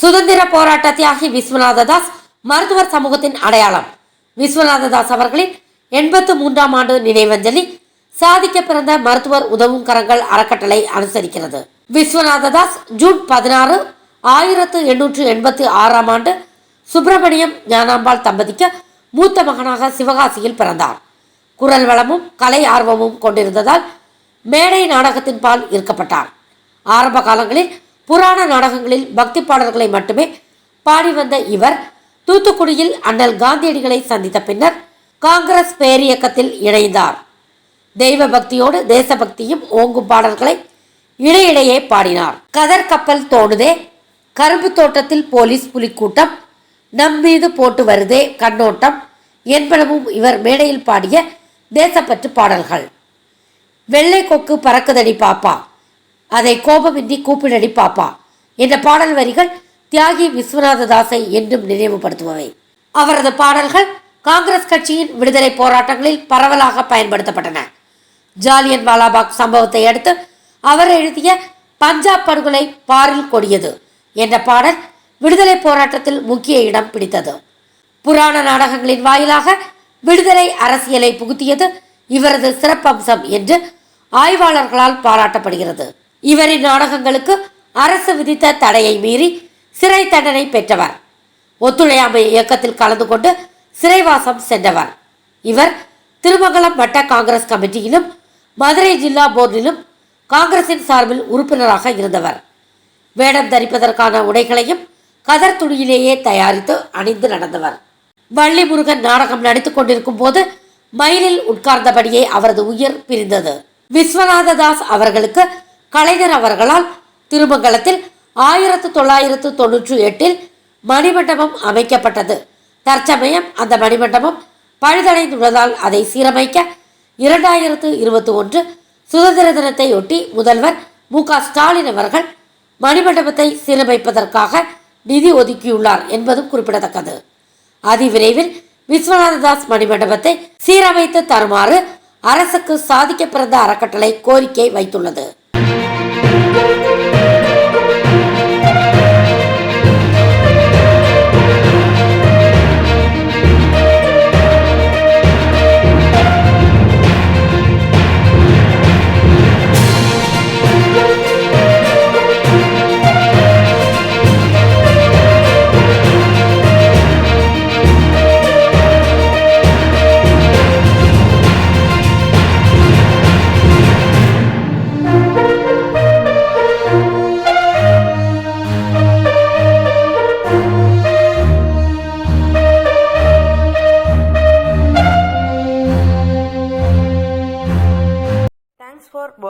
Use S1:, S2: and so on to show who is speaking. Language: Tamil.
S1: சுதந்திர போராட்ட தியாகி விஸ்வநாத தாஸ் மருத்துவர் சமூகத்தின் அடையாளம். விஸ்வநாத தாஸ் அவர்களின் எண்பத்து மூன்றாம் ஆண்டு நினைவஞ்சலி சாதிக்க பிறந்த மருத்துவர் உதவும் கரங்கள் அறக்கட்டளை அனுசரிக்கிறது. விஸ்வநாத தாஸ் ஜூன் பதினாறு ஆயிரத்து எண்ணூற்று எண்பத்தி ஆறாம் ஆண்டு சுப்பிரமணியம் ஞானாம்பாள் தம்பதிக்கு மூத்த மகனாக சிவகாசியில் பிறந்தார். குரல் வளமும் கலை ஆர்வமும் கொண்டிருந்ததால் மேடை நாடகத்தின் பால் ஈர்க்கப்பட்டார். ஆரம்ப காலங்களில் புராண நாடகங்களில் பக்தி பாடல்களை மட்டுமே பாடி வந்த இவர் தூத்துக்குடியில் அண்ணல் காந்தியடிகளை சந்தித்த பின்னர் காங்கிரஸ் பேரியக்கத்தில் இணைந்தார். தெய்வ பக்தியோடு தேசபக்தியும் ஓங்கும் பாடல்களை இடையிடையே பாடினார். கதர் கப்பல் தோணுதே கரும்பு தோட்டத்தில் போலீஸ் புலிக்கூட்டம் நம் மீது போட்டு வருதே கண்ணோட்டம் என்பனவும் இவர் மேடையில் பாடிய தேசப்பற்று பாடல்கள். வெள்ளை கொக்கு பறக்குதடி பாப்பா அதை கோபமின்றி கூப்பிடடி பாப்பா என்ற பாடல் வரிகள் தியாகி விஸ்வநாததாசை என்றும் நினைவுபடுத்துபவை. அவரது பாடல்கள் காங்கிரஸ் கட்சியின் விடுதலை போராட்டங்களில் பரவலாக பயன்படுத்தப்பட்டன. ஜாலியன் வாலாபாக் சம்பவத்தை அடுத்து அவர் எழுதிய பஞ்சாப் படுகொலை பாரில் கொடியது என்ற பாடல் விடுதலை போராட்டத்தில் முக்கிய இடம் பிடித்தது. புராண நாடகங்களின் வாயிலாக விடுதலை அரசியலை புகுத்தியது இவரது சிறப்பம்சம் என்று ஆய்வாளர்களால் பாராட்டப்படுகிறது. இவரின் நாடகங்களுக்கு அரசு விதித்த தடையை மீறி சிறை தண்டனை பெற்றவர். ஒத்துழையாமை இயக்கத்தில் கலந்து கொண்டு சிறைவாசம் சென்றவர். இவர் திருமங்கலம் வட்ட காங்கிரஸ் கமிட்டியிலும் மதுரை ஜில்லா போர்டிலும் காங்கிரசின் சார்பில் உறுப்பினராக இருந்தவர். வேடம் தரிப்பதற்கான உடைகளையும் கதர் துணியிலேயே தயாரித்து அணிந்து நடந்தவர். வள்ளி முருகன் நாடகம் நடித்துக் கொண்டிருக்கும் போது மயிலில் உட்கார்ந்தபடியே அவரது உயிர் பிரிந்தது. விஸ்வநாத தாஸ் அவர்களுக்கு கலைஞர் அவர்களால் திருமங்கலத்தில் ஆயிரத்து தொள்ளாயிரத்து தொன்னூற்றி எட்டில் மணிமண்டபம் அமைக்கப்பட்டது. தற்சமயம் அந்த மணிமண்டபம் பழுதடைந்துள்ளதால் அதை சீரமைக்க இரண்டாயிரத்து இருபத்தி ஒன்று சுதந்திர தினத்தையொட்டி முதல்வர் மு க ஸ்டாலின் அவர்கள் மணிமண்டபத்தை சீரமைப்பதற்காக நிதி ஒதுக்கியுள்ளார் என்பதும் குறிப்பிடத்தக்கது. அதிவிரைவில் விஸ்வநாததாஸ் மணிமண்டபத்தை சீரமைத்து தருமாறு அரசுக்கு சாதிக்க பிறந்த அறக்கட்டளை கோரிக்கை வைத்துள்ளது.
S2: Thank you.